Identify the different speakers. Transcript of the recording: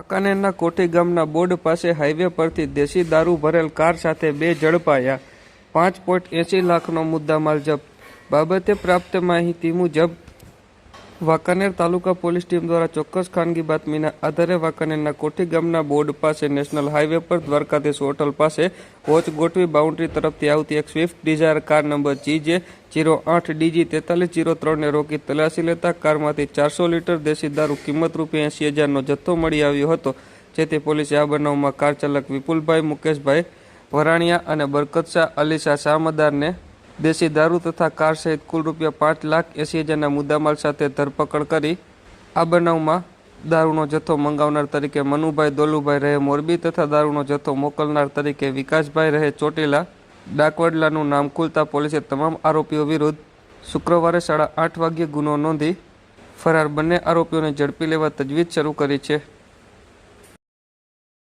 Speaker 1: વાંકાનેરના કોઠી ગામના બોર્ડ પાસે હાઈવે પરથી દેશી દારૂ ભરેલ કાર સાથે બે ઝડપાયા. પાંચ પોઈન્ટ એંસી લાખનો મુદ્દામાલ જપ્ત. બાબતે પ્રાપ્ત માહિતી મુજબ વાંકાનેર તાલુકા પોલીસ ટીમ દ્વારા ચોક્કસ ખાનગી બાતમીના આધારે વાંકાનેરના કોઠી ગામના બોર્ડ પાસે નેશનલ હાઈવે પર દ્વારકાધીશ હોટલ પાસે વોચ ગોઠવી બાઉન્ડ્રી તરફથી આવતી એક Swift Dzire car number GJ zero આઠ ડીજી તેતાલીસ જીરો ત્રણને રોકી તલાશી લેતા કારમાંથી ચારસો લીટર દેશી દારૂ કિંમત રૂપિયા એંસી હજારનો જથ્થો મળી આવ્યો હતો, જેથી પોલીસે આ બનાવમાં કાર ચાલક વિપુલભાઈ મુકેશભાઈ વરાણિયા અને બરકત શાહ અલીશા શાહમદારને દેશી દારૂ તથા કાર સહિત કુલ રૂપિયા પાંચ લાખ એંસી હજારના મુદ્દામાલ સાથે ધરપકડ કરી આ બનાવમાં દારૂનો જથ્થો મંગાવનાર તરીકે મનુભાઈ દોલુભાઈ રહે મોરબી તથા દારૂનો જથ્થો મોકલનાર તરીકે વિકાસભાઈ રહે ચોટીલા, ડાકવડલાનું નામ ખુલતા પોલીસે તમામ આરોપીઓ વિરુદ્ધ શુક્રવારે સાડા આઠ વાગ્યે ગુનો નોંધી ફરાર બંને આરોપીઓને ઝડપી લેવા તજવીજ શરૂ કરી છે.